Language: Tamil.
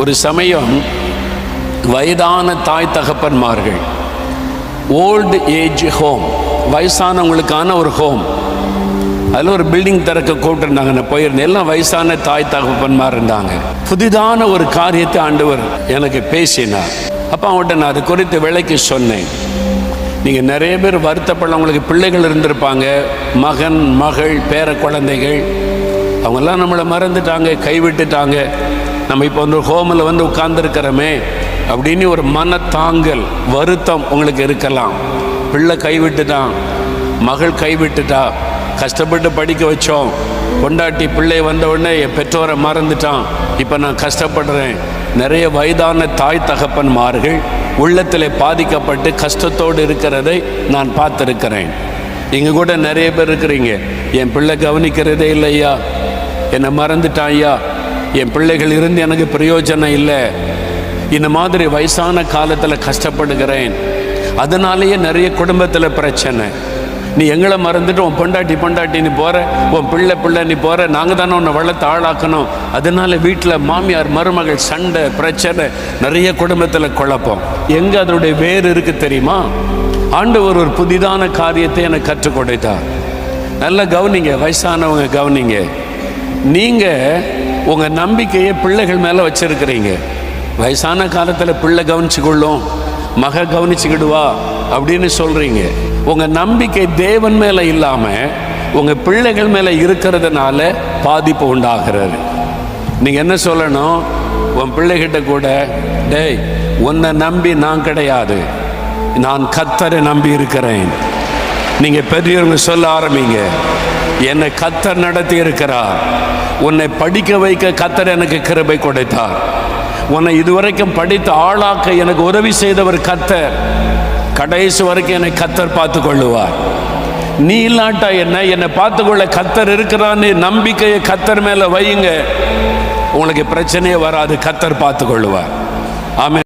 ஒரு சமயம் வயதான தாய் தகப்பன்மார்கள் ஓல்டு ஏஜ் ஹோம் வயசானவங்களுக்கான ஒரு ஹோம் அதில் ஒரு பில்டிங் திறக்க கூப்பிட்டுருந்தாங்க. நான் போயிருந்தேன். எல்லாம் வயசான தாய் தகப்பன்மார் இருந்தாங்க. புதிதான ஒரு காரியத்தை ஆண்டவர் எனக்கு பேசினார். அப்போ அவங்கள்ட்ட நான் அது குறித்து விலைக்கு சொன்னேன். நீங்கள் நிறைய பேர் வருத்தப்படவங்களுக்கு பிள்ளைகள் இருந்திருப்பாங்க. மகன் மகள் பேர குழந்தைகள் அவங்கெல்லாம் நம்மளை மறந்துட்டாங்க கைவிட்டுட்டாங்க. நம்ம இப்போ வந்து ஹோமில் வந்து உட்கார்ந்துருக்கிறோமே அப்படின்னு ஒரு மனத்தாங்கல் வருத்தம் உங்களுக்கு இருக்கலாம். பிள்ளை கைவிட்டுட்டான் மகள் கைவிட்டுட்டா கஷ்டப்பட்டு படிக்க வச்சோம். கொண்டாட்டி பிள்ளை வந்த உடனே என் பெற்றோரை மறந்துட்டான். இப்போ நான் கஷ்டப்படுறேன். நிறைய வயதான தாய் தகப்பன்மார்கள் உள்ளத்தில் பாதிக்கப்பட்டு கஷ்டத்தோடு இருக்கிறதை நான் பார்த்துருக்கிறேன். இங்கே கூட நிறைய பேர் இருக்கிறீங்க. என் பிள்ளை கவனிக்கிறதே இல்லையா? என்னை மறந்துட்டான் ஐயா? என் பிள்ளைகள் இருந்து எனக்கு பிரயோஜனம் இல்லை. இந்த மாதிரி வயசான காலத்தில் கஷ்டப்படுகிறேன். அதனாலேயே நிறைய குடும்பத்தில் பிரச்சனை. நீ எங்களை மறந்துட்டு உன் பொண்டாட்டி பொண்டாட்டி நீ போகிற உன் பிள்ளை பிள்ளை நீ போகிற நாங்கள் தானே உன்னை வளர்த்து ஆளாக்கணும். அதனால வீட்டில் மாமியார் மருமகள் சண்டை பிரச்சனை நிறைய குடும்பத்தில் குழப்பம். எங்கே அதனுடைய வேர் இருக்கு தெரியுமா? ஆண்டவர் ஒரு புதிதான காரியத்தை எனக்கு கற்றுக் கொடுத்தார். நல்லா கவனிங்க வயசானவங்க கவனிங்க. நீங்கள் உங்கள் நம்பிக்கையை பிள்ளைகள் மேலே வச்சுருக்கிறீங்க. வயசான காலத்தில் பிள்ளை கவனிச்சுக்கொள்ளும் மக கவனிச்சுக்கிடுவா அப்படின்னு சொல்கிறீங்க உங்கள் நம்பிக்கை தேவன் மேலே இல்லாமல் உங்கள் பிள்ளைகள் மேலே இருக்கிறதுனால பாதிப்பு உண்டாகிறது. நீங்கள் என்ன சொல்லணும்? உன் பிள்ளைகிட்ட கூட டேய் உன்னை நம்பி நான் கிடையாது. நான் கத்தரை நம்பி இருக்கிறேன். நீங்கள் பெரியவங்க சொல்ல ஆரம்பிங்க. என்னை கத்தர் நடத்தி இருக்கிறார் உன்னை படிக்க வைக்க கத்தர் எனக்கு கிருபை கொடுத்தார். உன்னை இதுவரைக்கும் படித்து ஆளாக்க எனக்கு உதவி செய்தவர் கத்தர். கடைசி வரைக்கும் என்னை கத்தர் பார்த்து கொள்ளுவார் நீ இல்லாட்டா என்ன? என்னை பார்த்துக்கொள்ள கத்தர் இருக்கிறான்னு நம்பிக்கையை கத்தர் மேலே வையுங்க. உங்களுக்கு பிரச்சனையே வராது. கத்தர் பார்த்து கொள்ளுவார் ஆமே